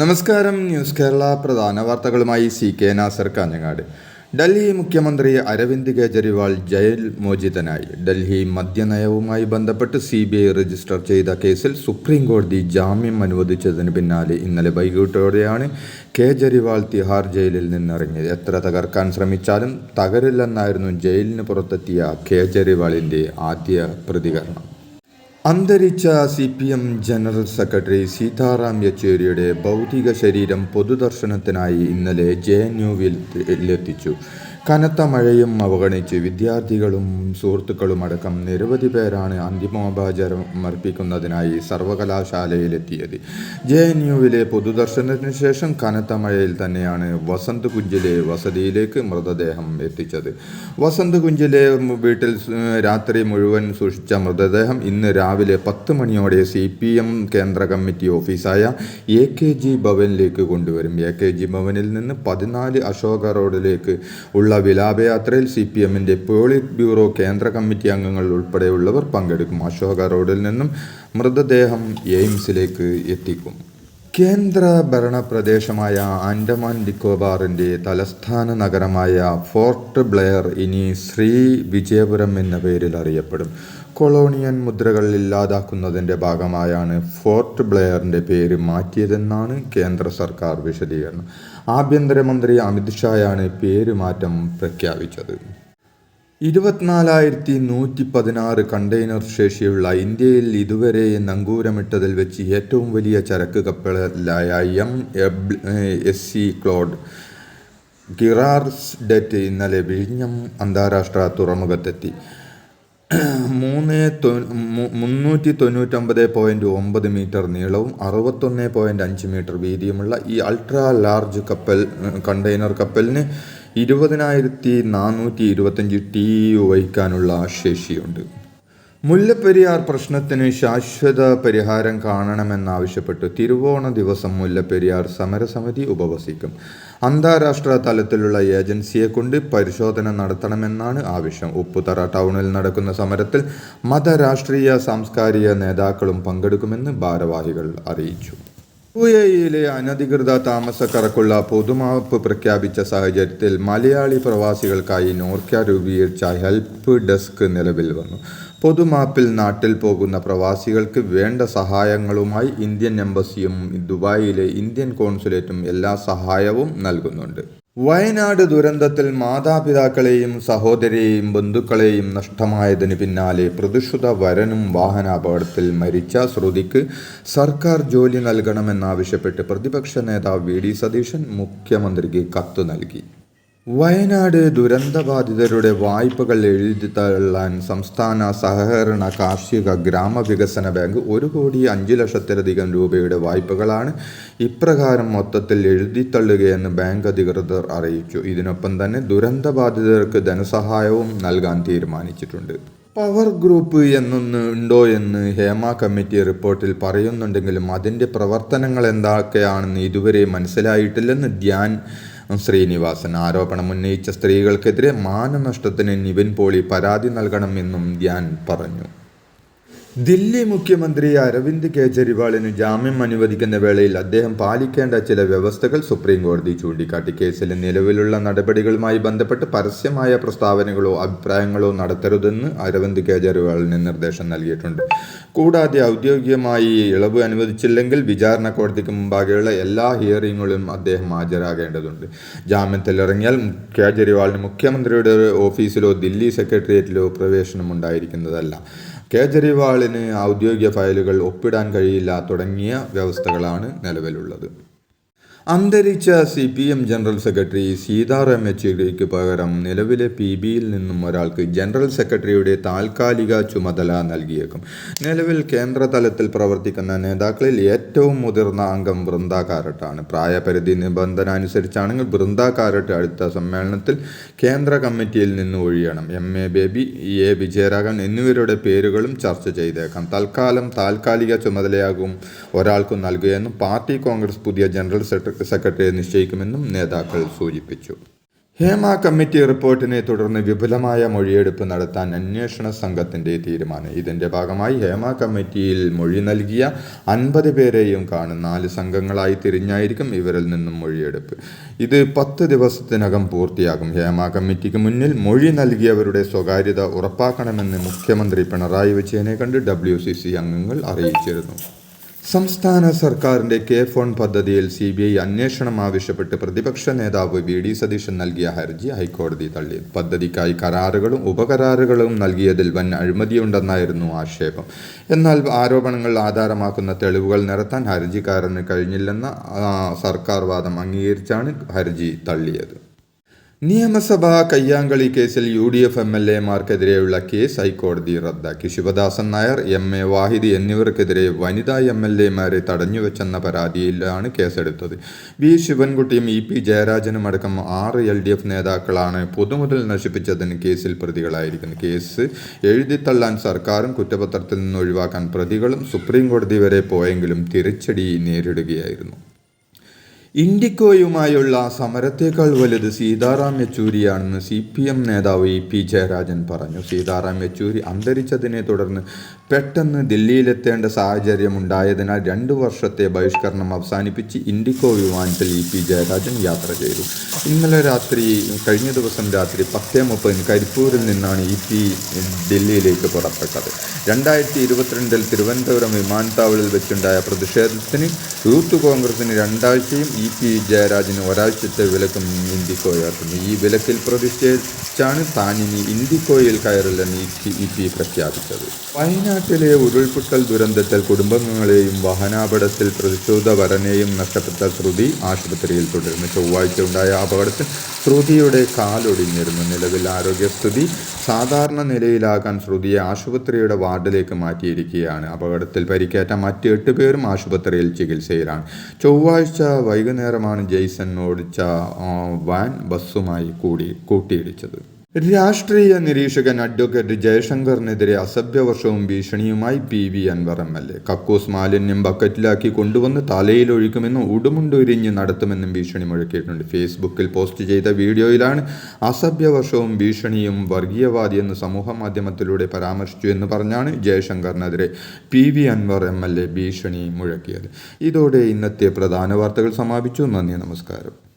നമസ്കാരം. ന്യൂസ് കേരള പ്രധാന വാർത്തകളുമായി സി കെ നാസർ കാഞ്ഞങ്ങാട്. ഡൽഹി മുഖ്യമന്ത്രി അരവിന്ദ് കെജ്രിവാൾ ജയിൽ മോചിതനായി. ഡൽഹി മദ്യനയവുമായി ബന്ധപ്പെട്ട് സി ബി ഐ രജിസ്റ്റർ ചെയ്ത കേസിൽ സുപ്രീം കോടതി ജാമ്യം അനുവദിച്ചതിന് പിന്നാലെ ഇന്നലെ വൈകിട്ടോടെയാണ് കെജ്രിവാൾ തിഹാർ ജയിലിൽ നിന്നിറങ്ങിയത്. എത്ര തകർക്കാൻ ശ്രമിച്ചാലും തകരില്ലെന്നായിരുന്നു ജയിലിന് പുറത്തെത്തിയ കേജ്രിവാളിന്റെ ആദ്യ പ്രതികരണം. അന്തരിച്ച C P M general secretary Sitaram യെച്ചൂരിയുടെ ഭൗതിക ശരീരം പൊതുദർശനത്തിനായി ഇന്നലെ ജെ എൻ യുവിലെത്തിച്ചു കനത്ത മഴയും അവഗണിച്ച് വിദ്യാർത്ഥികളും സുഹൃത്തുക്കളും അടക്കം നിരവധി പേരാണ് അന്തിമോപചാരം അർപ്പിക്കുന്നതിനായി സർവകലാശാലയിലെത്തിയത്. ജെ എൻ യുവിലെ പൊതുദർശനത്തിന് ശേഷം കനത്ത മഴയിൽ തന്നെയാണ് വസന്ത് കുഞ്ചിലെ വസതിയിലേക്ക് മൃതദേഹം എത്തിച്ചത്. വസന്ത് കുഞ്ചിലെ വീട്ടിൽ രാത്രി മുഴുവൻ സൂക്ഷിച്ച മൃതദേഹം ഇന്ന് രാവിലെ പത്ത് മണിയോടെ സി പി എം കേന്ദ്ര കമ്മിറ്റി ഓഫീസായ എ കെ ജി ഭവനിലേക്ക് കൊണ്ടുവരും. എ കെ ജി ഭവനിൽ നിന്ന് പതിനാല് അശോക റോഡിലേക്ക് ഉള്ള വിലാപയാത്രയിൽ സി പി എമ്മിന്റെ പോളിറ്റ് ബ്യൂറോ കേന്ദ്ര കമ്മിറ്റി അംഗങ്ങൾ ഉൾപ്പെടെയുള്ളവർ പങ്കെടുക്കും. അശോക റോഡിൽ നിന്നും മൃതദേഹം എയിംസിലേക്ക് എത്തിക്കും. കേന്ദ്ര ഭരണ പ്രദേശമായ ആൻഡമാൻ നിക്കോബാറിന്റെ തലസ്ഥാന നഗരമായ ഫോർട്ട് ബ്ലെയർ ഇനി ശ്രീ വിജയപുരം എന്ന പേരിൽ അറിയപ്പെടും. കൊളോണിയൻ മുദ്രകൾ ഇല്ലാതാക്കുന്നതിന്റെ ഭാഗമായാണ് ഫോർട്ട് ബ്ലെയറിന്റെ പേര് മാറ്റിയതെന്നാണ് കേന്ദ്ര സർക്കാർ വിശദീകരണം. ആഭ്യന്തരമന്ത്രി അമിത്ഷായാണ് പേരുമാറ്റം പ്രഖ്യാപിച്ചത്. ഇരുപത്തിനാലായിരത്തി നൂറ്റി പതിനാറ് കണ്ടെയ്നർ ശേഷിയുള്ള ഇന്ത്യയിൽ ഇതുവരെ നങ്കൂരമിട്ടതിൽ വെച്ച് ഏറ്റവും വലിയ ചരക്ക് കപ്പലായ M S C Claude Girardet ഇന്നലെ വിഴിഞ്ഞം അന്താരാഷ്ട്ര തുറമുഖത്തെത്തി. മൂന്ന് മുന്നൂറ്റി തൊണ്ണൂറ്റൊമ്പത് പോയിന്റ് ഒമ്പത് മീറ്റർ നീളവും അറുപത്തൊന്ന് പോയിന്റ് അഞ്ച് മീറ്റർ വീതിയുമുള്ള ഈ അൾട്രാ ലാർജ് കപ്പൽ കണ്ടെയ്നർ കപ്പലിന് ഇരുപതിനായിരത്തി നാനൂറ്റി ഇരുപത്തഞ്ച് ടി വഹിക്കാനുള്ള ശേഷിയുണ്ട്. മുല്ലപ്പെരിയാർ പ്രശ്നത്തിന് ശാശ്വത പരിഹാരം കാണണമെന്നാവശ്യപ്പെട്ട് തിരുവോണ ദിവസം മുല്ലപ്പെരിയാർ സമരസമിതി ഉപവസിക്കും. അന്താരാഷ്ട്ര തലത്തിലുള്ള ഏജൻസിയെ കൊണ്ട് പരിശോധന നടത്തണമെന്നാണ് ആവശ്യം. ഉപ്പുതറ ടൗണിൽ നടക്കുന്ന സമരത്തിൽ മതരാഷ്ട്രീയ സാംസ്കാരിക നേതാക്കളും പങ്കെടുക്കുമെന്ന് ഭാരവാഹികൾ അറിയിച്ചു. യു എയിലെ അനധികൃത താമസക്കാർക്കുള്ള പൊതുമാപ്പ് പ്രഖ്യാപിച്ച സാഹചര്യത്തിൽ മലയാളി പ്രവാസികൾക്കായി നോർക്ക രൂപീകരിച്ച ഹെൽപ്പ് ഡെസ്ക് നിലവിൽ വന്നു. പൊതുമാപ്പിൽ നാട്ടിൽ പോകുന്ന പ്രവാസികൾക്ക് വേണ്ട സഹായങ്ങളുമായി ഇന്ത്യൻ എംബസിയും ദുബായിലെ ഇന്ത്യൻ കോൺസുലേറ്റും എല്ലാ സഹായവും നൽകുന്നുണ്ട്. വയനാട് ദുരന്തത്തിൽ മാതാപിതാക്കളെയും സഹോദരിയെയും ബന്ധുക്കളെയും നഷ്ടമായതിന് പിന്നാലെ പ്രതിഷ്ഠിത വരനും വാഹനാപകടത്തിൽ മരിച്ച ശ്രുതിക്ക് സർക്കാർ ജോലി നൽകണമെന്നാവശ്യപ്പെട്ട് പ്രതിപക്ഷ നേതാവ് വി ഡി സതീശൻ മുഖ്യമന്ത്രിക്ക് കത്ത് നൽകി. വയനാട് ദുരന്തബാധിതരുടെ വായ്പകൾ എഴുതി തള്ളാൻ സംസ്ഥാന സഹകരണ കാർഷിക ഗ്രാമവികസന ബാങ്ക് ഒരു കോടി അഞ്ച് ലക്ഷത്തിലധികം രൂപയുടെ വായ്പകളാണ് ഇപ്രകാരം മൊത്തത്തിൽ എഴുതിത്തള്ളുകയെന്ന് ബാങ്ക് അധികൃതർ അറിയിച്ചു. ഇതിനൊപ്പം തന്നെ ദുരന്തബാധിതർക്ക് ധനസഹായവും നൽകാൻ തീരുമാനിച്ചിട്ടുണ്ട്. പവർ ഗ്രൂപ്പ് എന്നൊന്ന് ഉണ്ടോ എന്ന് ഹേമ കമ്മിറ്റി റിപ്പോർട്ടിൽ പറയുന്നുണ്ടെങ്കിലും അതിന്റെ പ്രവർത്തനങ്ങൾ എന്തൊക്കെയാണെന്ന് ഇതുവരെ മനസ്സിലായിട്ടില്ലെന്ന് ധ്യാൻ ശ്രീനിവാസൻ ആരോപണം ഉന്നയിച്ച സ്ത്രീകൾക്കെതിരെ മാനനഷ്ടത്തിന് നിവിൻ പോളി പരാതി നൽകണമെന്നും ധ്യാൻ പറഞ്ഞു. ദില്ലി മുഖ്യമന്ത്രി അരവിന്ദ് കെജ്രിവാളിന് ജാമ്യം അനുവദിക്കുന്ന വേളയിൽ അദ്ദേഹം പാലിക്കേണ്ട ചില വ്യവസ്ഥകൾ സുപ്രീം കോടതി ചൂണ്ടിക്കാട്ടി. കേസിൽ നിലവിലുള്ള നടപടികളുമായി ബന്ധപ്പെട്ട് പരസ്യമായ പ്രസ്താവനകളോ അഭിപ്രായങ്ങളോ നടത്തരുതെന്ന് അരവിന്ദ് കെജ്രിവാളിന് നിർദ്ദേശം നൽകിയിട്ടുണ്ട്. കൂടാതെ ഔദ്യോഗികമായി ഇളവ് അനുവദിച്ചില്ലെങ്കിൽ വിചാരണ കോടതിക്ക് മുമ്പാകെയുള്ള എല്ലാ ഹിയറിങ്ങുകളും അദ്ദേഹം ഹാജരാകേണ്ടതുണ്ട്. ജാമ്യത്തിലിറങ്ങിയാൽ കേജ്രിവാളിന് മുഖ്യമന്ത്രിയുടെ ഓഫീസിലോ ദില്ലി സെക്രട്ടേറിയറ്റിലോ പ്രവേശനം ഉണ്ടായിരിക്കുന്നതല്ല കേജ്രിവാളിന് ഔദ്യോഗിക ഫയലുകൾ ഒപ്പിടാൻ കഴിയില്ല തുടങ്ങിയ വ്യവസ്ഥകളാണ് നിലവിലുള്ളത്. അന്തരിച്ച C P M general secretary Sitaram യെച്ചൂരിക്ക് പകരം നിലവിലെ പി ബിയിൽ നിന്നും ഒരാൾക്ക് ജനറൽ സെക്രട്ടറിയുടെ താൽക്കാലിക ചുമതല നൽകിയേക്കും. നിലവിൽ കേന്ദ്ര തലത്തിൽ പ്രവർത്തിക്കുന്ന നേതാക്കളിൽ ഏറ്റവും മുതിർന്ന അംഗം വൃന്ദ കാരട്ടാണ്. പ്രായപരിധി നിബന്ധന അനുസരിച്ചാണെങ്കിൽ വൃന്ദ കാരട്ട് അടുത്ത സമ്മേളനത്തിൽ കേന്ദ്ര കമ്മിറ്റിയിൽ നിന്ന് ഒഴിയണം. M A baby A Vijayaraghavan എന്നിവരുടെ പേരുകളും ചർച്ച ചെയ്തേക്കാം. തൽക്കാലം താൽക്കാലിക ചുമതലയാകും ഒരാൾക്കും നൽകുകയെന്നും പാർട്ടി കോൺഗ്രസ് പുതിയ ജനറൽ സെക്രട്ടറി സെക്രട്ടറിയെ നിശ്ചയിക്കുമെന്നും നേതാക്കൾ സൂചിപ്പിച്ചു. ഹേമ കമ്മിറ്റി റിപ്പോർട്ടിനെ തുടർന്ന് വിപുലമായ മൊഴിയെടുപ്പ് നടത്താൻ അന്വേഷണ സംഘത്തിന്റെ തീരുമാനം. ഇതിന്റെ ഭാഗമായി ഹേമ കമ്മിറ്റിയിൽ മൊഴി നൽകിയ അൻപത് പേരെയും കാണും. നാല് സംഘങ്ങളായി തിരിഞ്ഞായിരിക്കും ഇവരിൽ നിന്നും മൊഴിയെടുപ്പ്. ഇത് പത്ത് ദിവസത്തിനകം പൂർത്തിയാകും. ഹേമ കമ്മിറ്റിക്ക് മുന്നിൽ മൊഴി നൽകിയവരുടെ സ്വകാര്യത ഉറപ്പാക്കണമെന്ന് മുഖ്യമന്ത്രി പിണറായി വിജയനെ കണ്ട് ഡബ്ല്യു അംഗങ്ങൾ അറിയിച്ചിരുന്നു. സംസ്ഥാന സർക്കാരിന്റെ കെ ഫോൺ പദ്ധതിയിൽ സി ബി ഐ അന്വേഷണം ആവശ്യപ്പെട്ട് പ്രതിപക്ഷ നേതാവ് വി ഡി സതീശൻ നൽകിയ ഹർജി ഹൈക്കോടതി തള്ളി. പദ്ധതിക്കായി കരാറുകളും ഉപകരാറുകളും നൽകിയതിൽ വൻ അഴിമതിയുണ്ടെന്നായിരുന്നു ആക്ഷേപം. എന്നാൽ ആരോപണങ്ങൾ ആധാരമാക്കുന്ന തെളിവുകൾ നിരത്താൻ ഹർജിക്കാരന് കഴിഞ്ഞില്ലെന്ന സർക്കാർ വാദം അംഗീകരിച്ചാണ് ഹർജി തള്ളിയത്. നിയമസഭാ കയ്യാങ്കളി കേസിൽ U D F M L എമാർക്കെതിരെയുള്ള case ഹൈക്കോടതി റദ്ദാക്കി. ശിവദാസൻ നായർ എം എ വാഹിദ് എന്നിവർക്കെതിരെ വനിതാ എം എൽ എമാരെ തടഞ്ഞുവെച്ചെന്ന പരാതിയിലാണ് കേസെടുത്തത്. വി. ശിവൻകുട്ടിയും ഇ. പി. ജയരാജനും അടക്കം ആറ് എൽ ഡി എഫ് നേതാക്കളാണ് പൊതുമുതൽ നശിപ്പിച്ചതിന് കേസിൽ പ്രതികളായിരിക്കുന്നത്. കേസ് എഴുതിത്തള്ളാൻ സർക്കാരും കുറ്റപത്രത്തിൽ നിന്ന് ഒഴിവാക്കാൻ പ്രതികളും സുപ്രീം കോടതി വരെ പോയെങ്കിലും തിരിച്ചടി നേരിടുകയായിരുന്നു. ഇൻഡിക്കോയുമായുള്ള സമരത്തേക്കാൾ വലുത് സീതാറാം യെച്ചൂരിയാണെന്ന് സി പി എം നേതാവ് ഇ പി ജയരാജൻ പറഞ്ഞു. സീതാറാം യെച്ചൂരി അന്തരിച്ചതിനെ തുടർന്ന് പെട്ടെന്ന് ദില്ലിയിലെത്തേണ്ട സാഹചര്യമുണ്ടായതിനാൽ രണ്ട് വർഷത്തെ ബഹിഷ്കരണം അവസാനിപ്പിച്ച് ഇൻഡിക്കോ വിമാനത്തിൽ ഇ പി ജയരാജൻ യാത്ര ചെയ്തു. ഇന്നലെ രാത്രി കഴിഞ്ഞ ദിവസം രാത്രി പത്തേ മുപ്പതിന് കരിപ്പൂരിൽ നിന്നാണ് ഇ പി ദില്ലിയിലേക്ക് പുറപ്പെട്ടത്. രണ്ടായിരത്തി ഇരുപത്തിരണ്ടിൽ തിരുവനന്തപുരം വിമാനത്താവളിൽ വെച്ചുണ്ടായ പ്രതിഷേധത്തിന് യൂത്ത് കോൺഗ്രസിന് രണ്ടാഴ്ചയും ഇ പി ജയരാജന് ഒരാഴ്ചത്തെ വിലക്കും ഇൻഡിക്കോ ഉയർത്തുന്നു ഈ വിലക്കിൽ പ്രതിഷേധിച്ചാണ് താൻ ഇനി ഇൻഡിക്കോയിൽ കയറില്ലെന്ന് ഇ പി- പ്രഖ്യാപിച്ചത്. വയനാട്ടിലെ ഉരുൾപൊട്ടൽ ദുരന്തത്തിൽ കുടുംബങ്ങളെയും വാഹനാപകടത്തിൽ പ്രതിശോധ വരനെയും നഷ്ടപ്പെട്ട ശ്രുതി ആശുപത്രിയിൽ തുടരുന്നു. ചൊവ്വാഴ്ച ഉണ്ടായ അപകടത്തിൽ ശ്രുതിയുടെ കാലൊടിഞ്ഞിരുന്നു. നിലവിൽ ആരോഗ്യസ്ഥിതി സാധാരണ നിലയിലാകാൻ ശ്രുതിയെ ആശുപത്രിയുടെ വാർഡിലേക്ക് മാറ്റിയിരിക്കുകയാണ്. അപകടത്തിൽ പരിക്കേറ്റ മറ്റ് എട്ട് പേരും ആശുപത്രിയിൽ ചികിത്സയിലാണ്. ചൊവ്വാഴ്ച വൈകുന്നേരമാണ് ജെയ്സൺ ഓടിച്ച വാൻ ബസ്സുമായി കൂടി കൂട്ടിയിടിച്ചത്. രാഷ്ട്രീയ നിരീക്ഷകൻ അഡ്വക്കേറ്റ് ജയശങ്കറിനെതിരെ അസഭ്യവർഷവും ഭീഷണിയുമായി P V Anvar M L A. കക്കൂസ് മാലിന്യം ബക്കറ്റിലാക്കി കൊണ്ടുവന്ന് തലയിലൊഴിക്കുമെന്നും ഉടുമുണ്ടുരിഞ്ഞ് നടത്തുമെന്നും ഭീഷണി മുഴക്കിയിട്ടുണ്ട്. ഫേസ്ബുക്കിൽ പോസ്റ്റ് ചെയ്ത വീഡിയോയിലാണ് അസഭ്യവർഷവും ഭീഷണിയും വർഗീയവാദിയെന്ന് സമൂഹ മാധ്യമത്തിലൂടെ പരാമർശിച്ചു എന്ന് പറഞ്ഞാണ് ജയശങ്കറിനെതിരെ P V Anvar M L A ഭീഷണി മുഴക്കിയത്. ഇതോടെ ഇന്നത്തെ പ്രധാന വാർത്തകൾ സമാപിച്ചു. നന്ദി നമസ്കാരം.